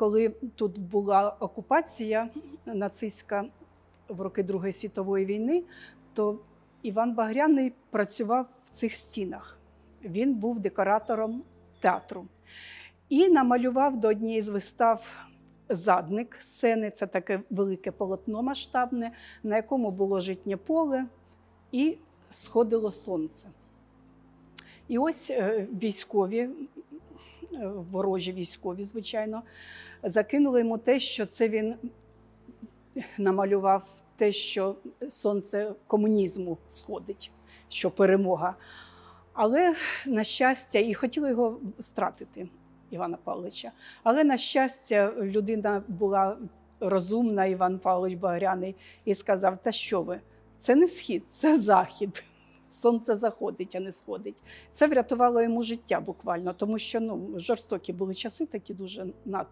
коли тут була окупація нацистська в роки Другої світової війни, то Іван Багряний працював в цих стінах. Він був декоратором театру і намалював до однієї з вистав задник сцени. Це таке велике полотно масштабне, на якому було житнє поле і сходило сонце. І ось е, військові, ворожі військові, звичайно, закинули йому те, що це він намалював те, що сонце комунізму сходить, що перемога. Але, на щастя, і хотіли його стратити, Івана Павловича. Але, на щастя, людина була розумна, Іван Павлович Багряний, і сказав: Та що ви? Це не схід, це захід. Сонце заходить, а не сходить. Це врятувало йому життя буквально, тому що ну, жорстокі були часи, такі дуже надто.